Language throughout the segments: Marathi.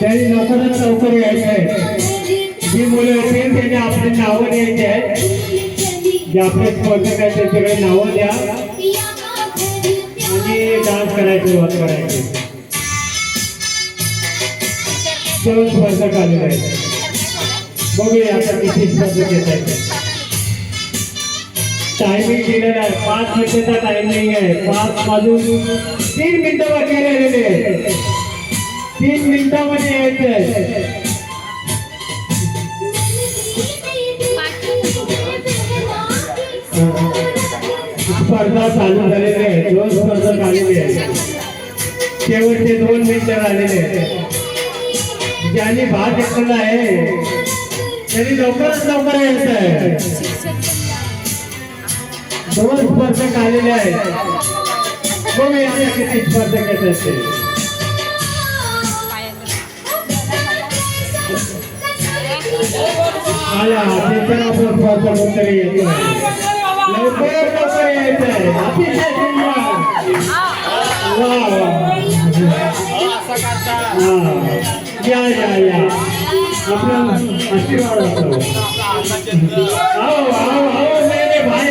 त्यांनी लवकरात लवकर यायचं आहे. जी मुलं येतील त्यांनी आपली नावं द्यायची आहेत. जे आपले स्पर्धक आहेत त्यांच्याकडे नावं द्या. आणि डान्स करायला सुरुवात करायची. दोन स्पर्धक आलेले आहेत. बघूया आता किती स्पर्धक येत आहेत. टायमिंग दिलेला आहे. पाच मिनिटाचा टायमिंग आहे पाच वाजून तीन मिनिटं बाकी राहिलेले आहेत. तीन मिनिटामध्ये यायचंय. आहे स्पर्धा चालू झालेली आहे. दोन स्पर्धा चालू आहे. शेवटचे दोन मिनिटं आलेले आहेत. ज्यांनी भाग घेतलेला आहे त्यांनी लवकरात लवकर यायचं आहे दोन स्पर्धक आलेले आहेत. बघूया आता किती स्पर्धक येत असतील. आला त्याच्या आपण स्पर्धक उत्तरे येतो लवकर लवकर यायचं आहे अतिशय सुंदर वा वा हा. या या या आपला आशीर्वाद असतो आओ आओ आओ मेरे भाई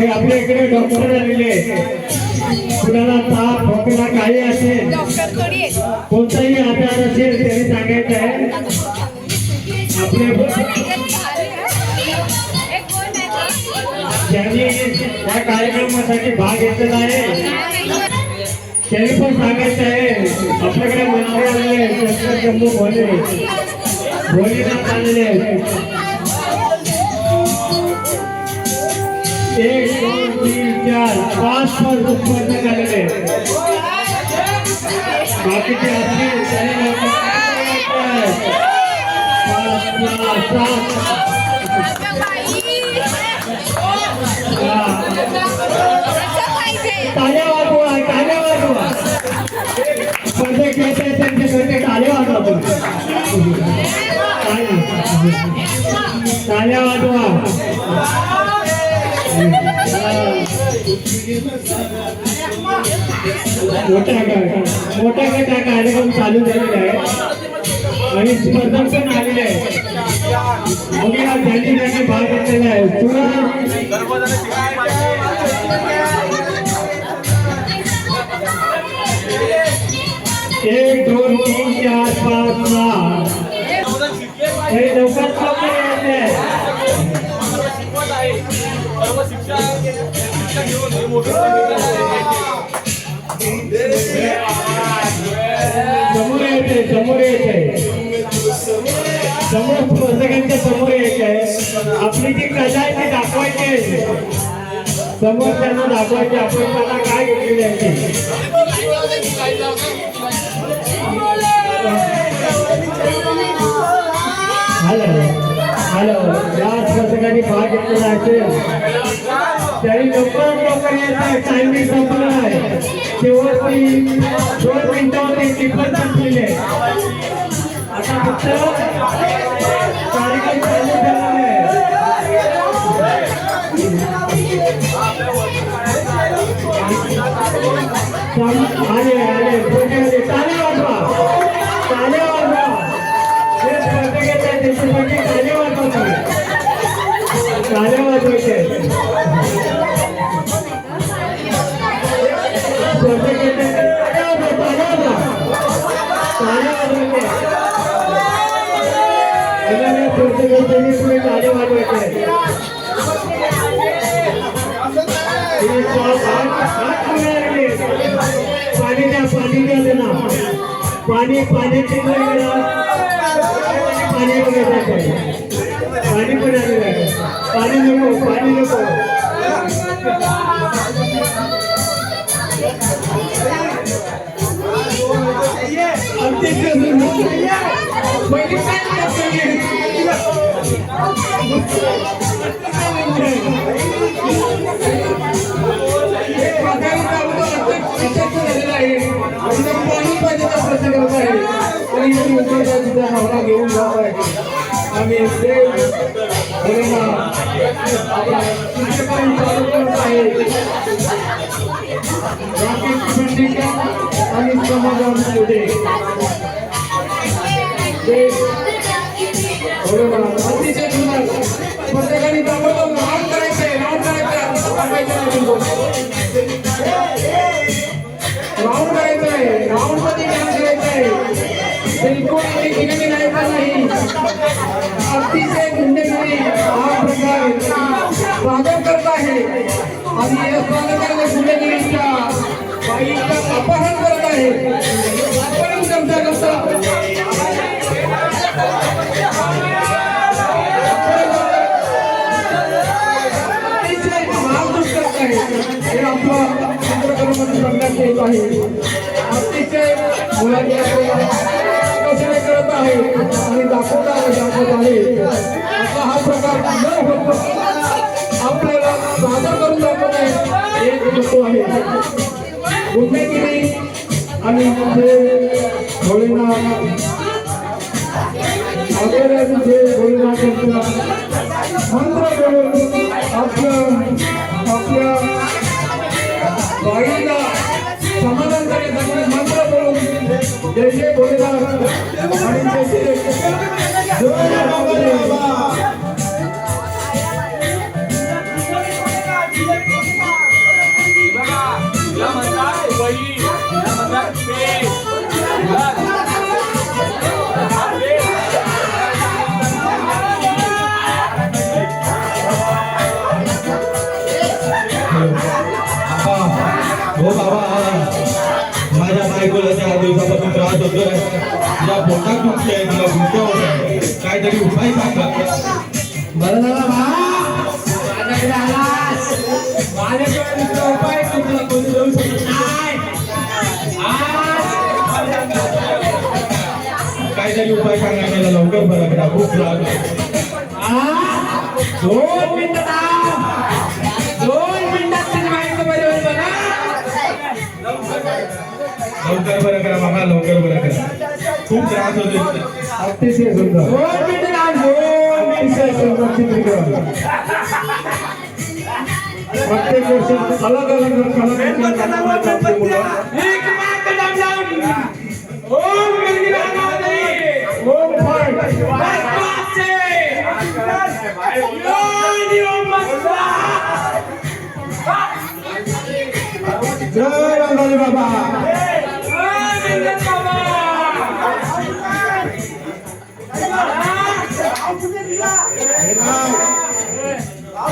ते आपल्या इकडे डॉक्टर आलेले. कुणाला ताप, खोकला, काही असेल. कोणताही आजार असेल तरी सांगायचं आहे. आपले ज्यांनी या कार्यक्रमासाठी भाग घेतलेला त्यांनी पाच पाच स्पर्धक बाकीचे असतील त्यांनी टाळ्या वाजवा टाळ्या वाजवा स्पर्धक त्यांच्याकडे टाळ्या वाजवा टाळ्या वाजवा. मोठा गट मोठा गट हा कार्यक्रम चालू झालेला आहे. आणि स्पर्धक पण आलेले आहे बघूया त्यांनी ज्यांनी भाग घेतलेला आहे. तुला एक दोन तीन चार समोर यायचंय समोर यायचंय समोर स्पर्धकांच्या समोर यायचंय आपली जी कला आहे ती दाखवायची आहे. समोर त्यांना दाखवायची आपण त्यांना काय घेतलेली आहे हॅलो हॅलो. या स्पर्धकांनी भाग घेतलेला असेल तरी लवकर लवकर यायचं टायमिंग संपला आहे शेवटची दोन मिनिटावर टिपण संपलेले आहे. आता फक्त पाणी द्या पाणी द्या. त्यांना पाणी पाण्याची पाणी वगैरे पाणी पण आलेलं पाणी नको. पाणी नको. घेऊन जात आहे. आम्ही ते आणि समाजामध्ये देव अतिशय सुंदर. प्रत्येकाने ताबडतोब राऊंड करायचंय राऊंड करायचं. अतिशय गुंडेगिरी हा प्रकार स्वागत करत आहे आणि या स्वागताने गुंडेगिरीच्या बाईचं अपहरण करत आहे अपहरण करता करता अतिशय मारधूर करत आहे हे आपलं चित्रकलेमध्ये बघण्यात येत आहे अतिशय मुलांनी प्रयत्न करत आहे. आणि दाखवत आहे दाखवत आहे. असा हा प्रकार न होतो आपल्याला सादर करून दाखवत आहे. एक होतो आहे. गुन्हेगिरी आणि जे भोलेनाथ वगैरे जे भोलेनाथ मंत्र बोलून आपल्या आपल्या बाईला समाधान बोलून जय त्रास होतोय तिला पोटात दुखते तिला गुंत होत आहे. काहीतरी उपाय सांगा. बरं झालं माझ्याकडे आलास. माझ्याकडे दुसरा उपाय तुला कोणी देऊ शकत नाही. काहीतरी उपाय सांगा मला लवकर बरं. आज दोन मिनिटं लवकर बरं करा बाबा लवकर बरं करा खूप त्रास होतोय अतिशय सुंदर दोन मिनिटं थांब. दोन अतिशय सुंदर चित्रीकरण प्रत्येक वर्षी अलग अलग कलाकारांच्या एक मात्र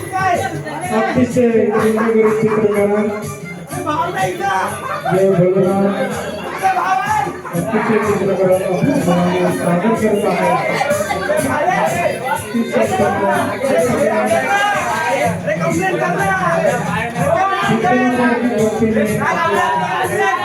अतिशय सुंदर चित्रकरण जय भोलेनाथ अतिशय चित्रकरण आपण स्वागत करत आहे अतिशय सुंदर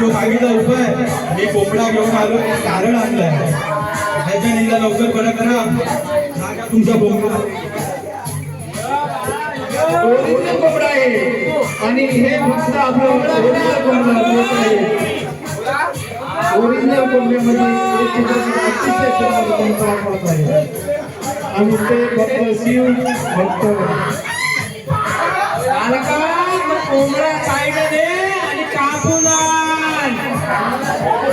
जो सांगितला उपाय मी कोंबडा घेऊन आलो कारण आणलाय. त्याच्या निंदा लवकर बरं करा. तुमचा कोंबडा ओरिजिनल कपडा आहे. आणि हे फक्त आपलं ओरिजिनल कपडा आहे. ओरिजिनल कोंबड्यामध्ये अतिशय आहे. आणि ते फक्त शिव फक्त कोंबडा साईड आणि कापून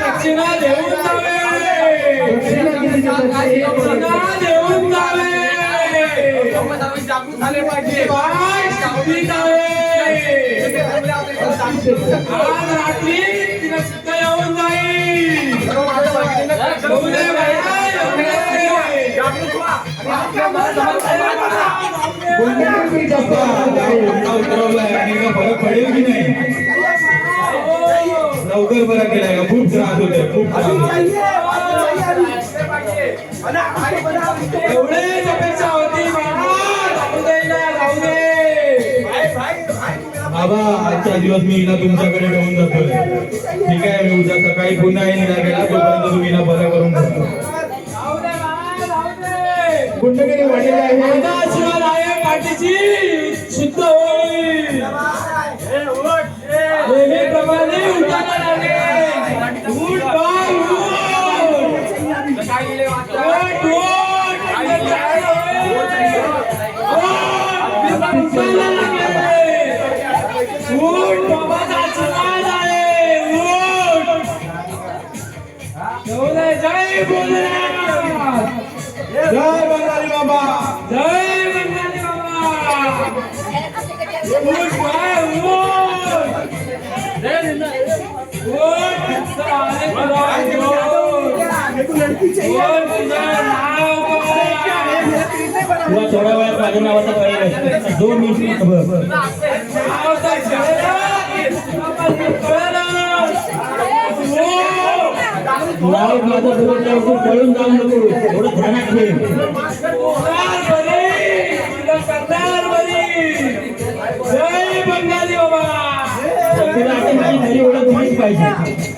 दक्षिणा देऊन झाले पाहिजे आज रात्री तिला सुद्ध येऊन जाईल फरक पडेल की नाही लवकर बरा केलाय का? खूप त्रास होतोय खूप अपेक्षा होती बाबा ना, आजचा दिवस मी हिला तुमच्याकडे ठेवून जातोय. ठीक आहे मी उद्या सकाळी पुन्हा हिला गेला तोपर्यंत तुम्ही हिला बरं करून वाढलेली आहे. आहे पाठीची शुद्ध होईल. तुला थोड्या वेळात माझ्या नावाचा पाहिजे दोन मिनिट नाव माझं बरोबर लवकर पळून जाऊ नको. थोडं ध्यानात. जय बंगाली बाबा. तुला आता माझी खरी ओळख माहीत पाहिजे.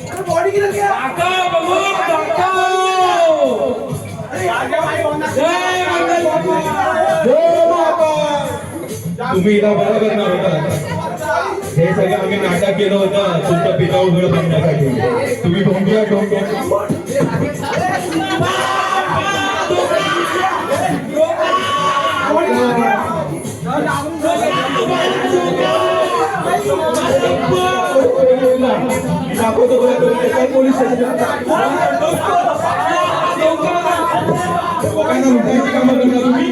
तुम्ही हिला बरं करणार होता. हे सगळं आम्ही नाटक केलं होतं. तुमचं पिता उघड बनण्यासाठी तुम्ही ढोंग्या ढोंग्या दाखवतो तुला तुम्ही पोलीस लोकांना लुटायची कामं करता तुम्ही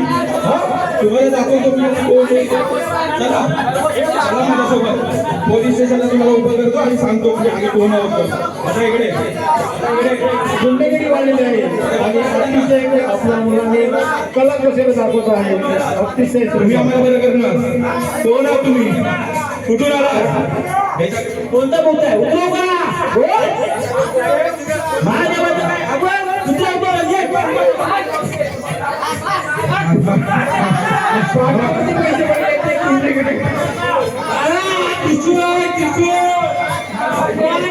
तुम्हाला दाखवतो मी कोण चला चला माझ्यासोबत पोलीस स्टेशनला तुम्हाला उभं करतो आणि सांगतो की आम्ही कोण आहोत आता इकडे गुंडगिरी वाढलेली आहे आणि अतिशय आपल्या मुलांनी कला कौशल्य दाखवत आहे अतिशय तुम्ही आम्हाला बरं करणार कोण आहात तुम्ही कुठून आला कोणता बोलताय उतरव का माझ्या काय अगं उतरव का?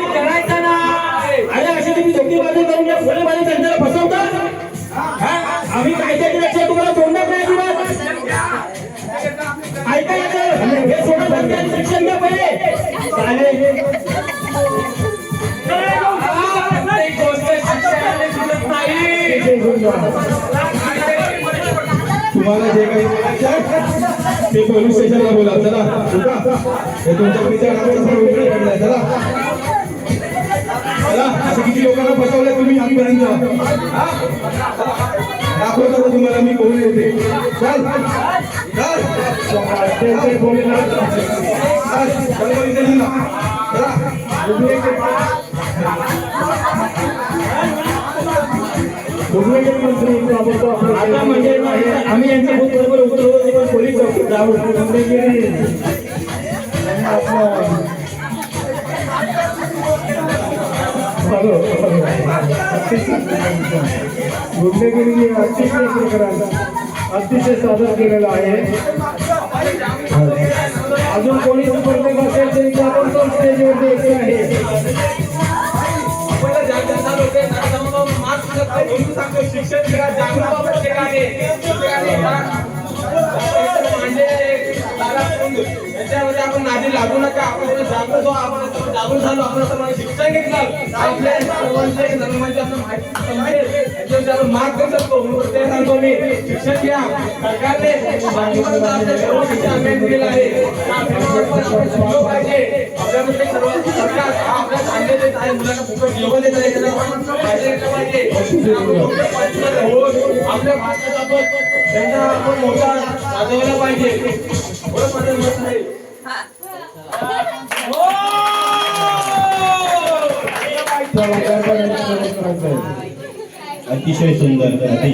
करायचा नाही अरे असे तुम्ही दोन्ही करून या खोल्या त्यांच्याला फसवता आम्ही कायद्याची रक्षा तुम्हाला सोडणार नाही अजिबात. ऐका येतं हे सोडा शिक्षण द्या. तुम्हाला जे काही बोलायचं ते पोलीस स्टेशनला बोला चला उठा. हे तुमच्या पित्या उघडे चला. चला असं किती लोकांना फसवलं तुम्ही आजपर्यंत? दाखवतो तुम्हाला? मी कोण येते चल. चल. ते- ते मंत्री आता म्हणजे आम्ही यांच्या बूथ बरोबर उतरलो पण पोलीस चौकीत जाऊ गुंडगिरी अतिशय प्रकरण अतिशय सादर केलेला आहे अजून कोणी संपर्क असेल तरी आपण स्टेजवरती शिक्षण घ्या, जागृत व्हा म्हणजे जागा याच्यामध्ये आपण नादी लागू नका आपण थोडं जागृत आपण थोडं जागृत झालो आपण सर्वांनी शिक्षण घेतलं. आपल्या सर्वांचे धर्माची आपल्याला माहिती समजेल याच्यावरती आपण करू शकतो म्हणून सांगतो मी शिक्षण घ्या. सरकारने बाकीपर्यंत आपल्या सर्व शिक्षण आहे. पाहिजे. आपल्यामध्ये सर्व सरकार आपल्या चांगले देत आहे. मुलांना फुकट जेवण देत आहे. त्याला आपण फायदा घेतला पाहिजे. आपल्या भारतात आपण आपण मोठा वाजवला पाहिजे. बरोबर माझं मत आहे. अतिशय सुंदर